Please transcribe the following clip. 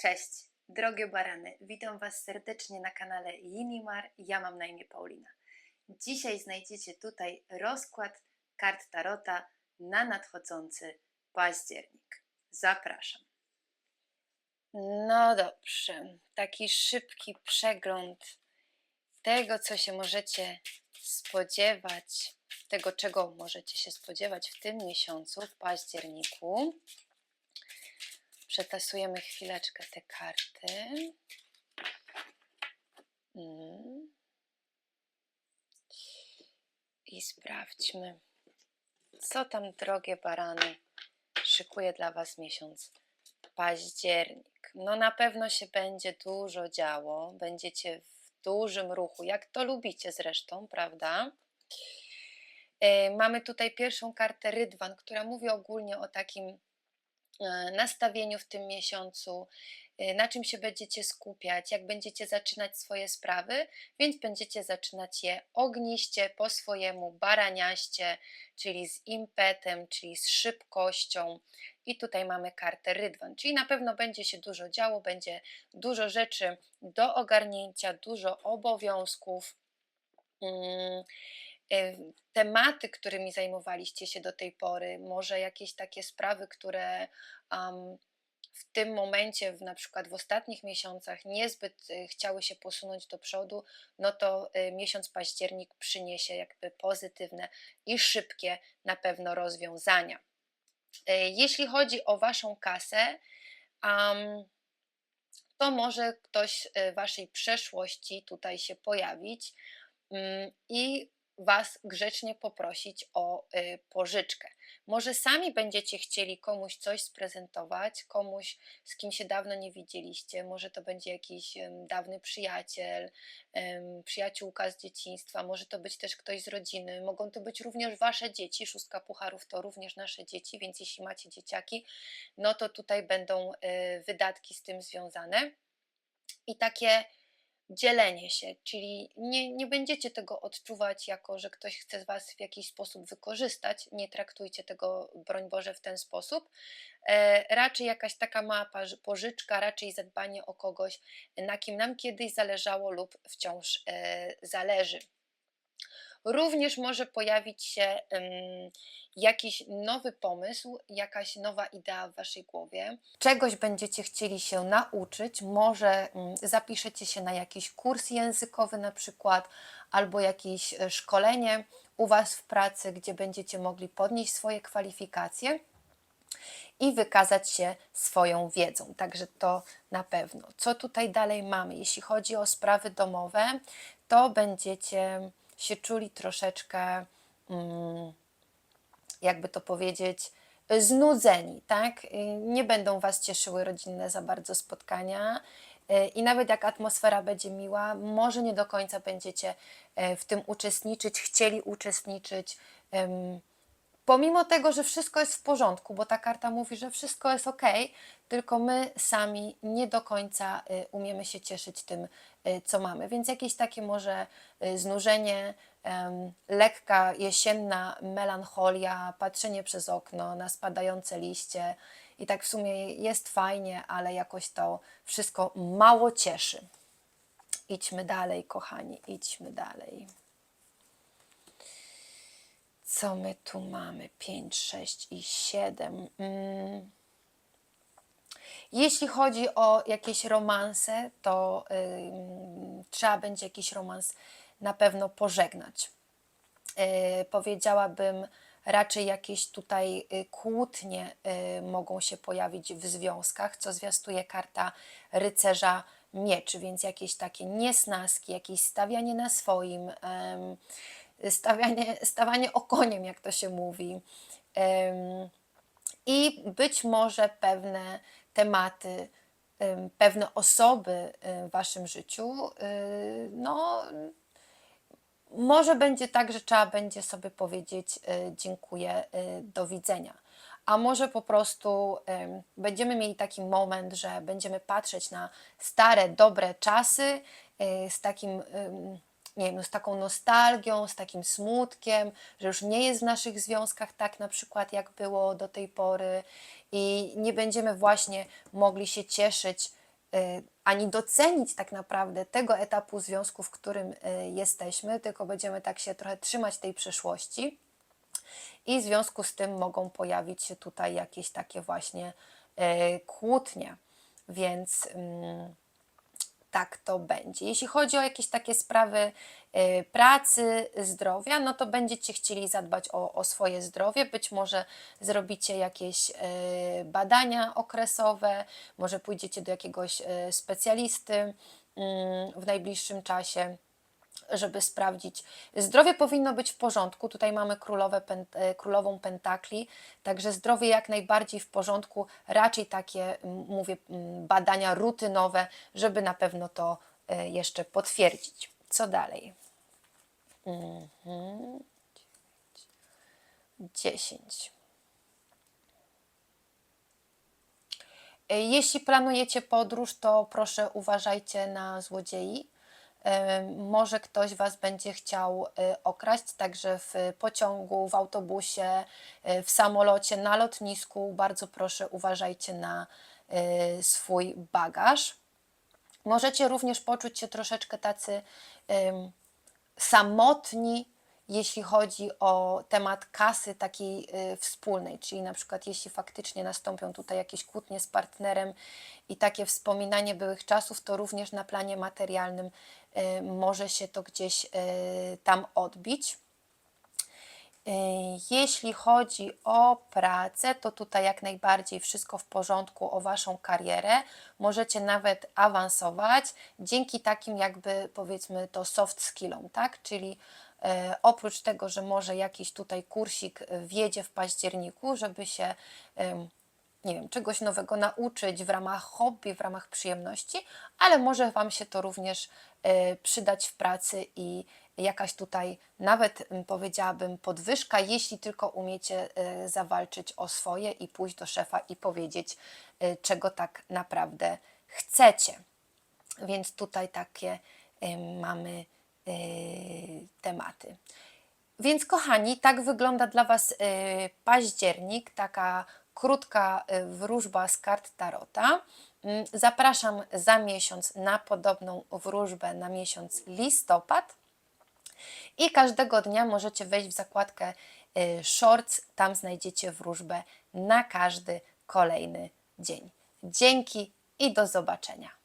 Cześć, drogie barany. Witam Was serdecznie na kanale Jinimar. Ja mam na imię Paulina. Dzisiaj znajdziecie tutaj rozkład kart Tarota na nadchodzący październik. Zapraszam. No dobrze, taki szybki przegląd tego, co się możecie spodziewać, tego, czego możecie się spodziewać w tym miesiącu, w październiku. Przetasujemy chwileczkę te karty. Mm. I sprawdźmy, co tam, drogie barany, szykuje dla Was miesiąc październik. No na pewno się będzie dużo działo, będziecie w dużym ruchu, jak to lubicie zresztą, prawda? E, Mamy tutaj pierwszą kartę Rydwan, która mówi ogólnie o takim nastawieniu w tym miesiącu, e, na czym się będziecie skupiać, jak będziecie zaczynać swoje sprawy, więc będziecie zaczynać je ogniście, po swojemu, baraniaście, czyli z impetem, czyli z szybkością. I tutaj mamy kartę Rydwan, czyli na pewno będzie się dużo działo, będzie dużo rzeczy do ogarnięcia, dużo obowiązków. E, Tematy, którymi zajmowaliście się do tej pory, może jakieś takie sprawy, które am, w tym momencie, w, na przykład w ostatnich miesiącach, niezbyt y, chciały się posunąć do przodu, no to y, miesiąc październik przyniesie jakby pozytywne i szybkie na pewno rozwiązania. Y, Jeśli chodzi o Waszą kasę, am, to może ktoś y, Waszej przeszłości tutaj się pojawić mm, i Was grzecznie poprosić o y, pożyczkę. Może sami będziecie chcieli komuś coś sprezentować, komuś, z kim się dawno nie widzieliście. Może to będzie jakiś dawny przyjaciel, przyjaciółka z dzieciństwa, może to być też ktoś z rodziny, mogą to być również Wasze dzieci. Szóstka pucharów to również nasze dzieci, więc jeśli macie dzieciaki, no to tutaj będą y, wydatki z tym związane. I takie dzielenie się, czyli nie, nie będziecie tego odczuwać jako, że ktoś chce Was w jakiś sposób wykorzystać, nie traktujcie tego, broń Boże, w ten sposób. E, raczej jakaś taka mała pożyczka, raczej zadbanie o kogoś, na kim nam kiedyś zależało lub wciąż e, zależy. Również może pojawić się jakiś nowy pomysł, jakaś nowa idea w Waszej głowie. Czegoś będziecie chcieli się nauczyć, może mm, zapiszecie się na jakiś kurs językowy na przykład, albo jakieś e, szkolenie u Was w pracy, gdzie będziecie mogli podnieść swoje kwalifikacje i wykazać się swoją wiedzą. Także to na pewno. Co tutaj dalej mamy? Jeśli chodzi o sprawy domowe, to będziecie się czuli troszeczkę, mm, jakby to powiedzieć, znudzeni, tak? Y, Nie będą Was cieszyły rodzinne za bardzo spotkania. y, I nawet jak atmosfera będzie miła, może nie do końca będziecie e, w tym uczestniczyć, chcieli uczestniczyć. Pomimo tego, że wszystko jest w porządku, bo ta karta mówi, że wszystko jest ok, tylko my sami nie do końca y, umiemy się cieszyć tym, y, co mamy. Więc jakieś takie może y, znużenie, lekka jesienna melancholia, patrzenie przez okno na spadające liście. I tak w sumie jest fajnie, ale jakoś to wszystko mało cieszy. Idźmy dalej, kochani, idźmy dalej. Co my tu mamy? 5, 6 i 7. Mm. Jeśli chodzi o jakieś romanse, to trzeba będzie jakiś romans na pewno pożegnać. Yy, powiedziałabym, raczej jakieś tutaj y, kłótnie y, mogą się pojawić w związkach, co zwiastuje karta rycerza mieczy, więc jakieś takie niesnaski, jakieś stawianie na swoim, stawianie, stawanie okoniem, jak to się mówi. I być może pewne tematy, em, pewne osoby w Waszym życiu, y, no, może będzie tak, że trzeba będzie sobie powiedzieć y, dziękuję, y, do widzenia. A może po prostu będziemy mieli taki moment, że będziemy patrzeć na stare, dobre czasy z takim, nie wiem, no, z taką nostalgią, z takim smutkiem, że już nie jest w naszych związkach tak na przykład, jak było do tej pory i nie będziemy właśnie mogli się cieszyć y, ani docenić tak naprawdę tego etapu związku, w którym y, jesteśmy, tylko będziemy tak się trochę trzymać tej przyszłości. I w związku z tym mogą pojawić się tutaj jakieś takie właśnie y, kłótnie. Więc. mm, tak to będzie. Jeśli chodzi o jakieś takie sprawy y, pracy, zdrowia, no to będziecie chcieli zadbać o, o swoje zdrowie. Być może zrobicie jakieś y, badania okresowe, może pójdziecie do jakiegoś y, specjalisty mm, w najbliższym czasie żeby sprawdzić. Zdrowie powinno być w porządku. Tutaj mamy królowe, pen, e, królową pentakli, także zdrowie jak najbardziej w porządku. Raczej takie, mówię, badania rutynowe, żeby na pewno to e, jeszcze potwierdzić. Co dalej? Mhm. 10. E, Jeśli planujecie podróż, to proszę uważajcie na złodziei. E, Może ktoś Was będzie chciał e, okraść, także w pociągu, w autobusie, e, w samolocie, na lotnisku. Bardzo proszę uważajcie na swój bagaż. Możecie również poczuć się troszeczkę tacy samotni, jeśli chodzi o temat kasy takiej y, wspólnej, czyli na przykład jeśli faktycznie nastąpią tutaj jakieś kłótnie z partnerem i takie wspominanie byłych czasów, to również na planie materialnym y, może się to gdzieś y, tam odbić. Y, Jeśli chodzi o pracę, to tutaj jak najbardziej wszystko w porządku o Waszą karierę. Możecie nawet awansować dzięki takim jakby powiedzmy to soft skillom, tak? Czyli e, oprócz tego, że może jakiś tutaj kursik e, wjedzie w październiku, żeby się nie wiem, czegoś nowego nauczyć w ramach hobby, w ramach przyjemności, ale może Wam się to również e, przydać w pracy i jakaś tutaj nawet powiedziałabym podwyżka, jeśli tylko umiecie e, zawalczyć o swoje i pójść do szefa i powiedzieć, e, czego tak naprawdę chcecie. Więc tutaj takie mamy tematy. Więc kochani, tak wygląda dla Was październik, taka krótka y, wróżba z kart Tarota. Mm, Zapraszam za miesiąc na podobną wróżbę na miesiąc listopad. I każdego dnia możecie wejść w zakładkę y, Shorts, tam znajdziecie wróżbę na każdy kolejny dzień. Dzięki i do zobaczenia.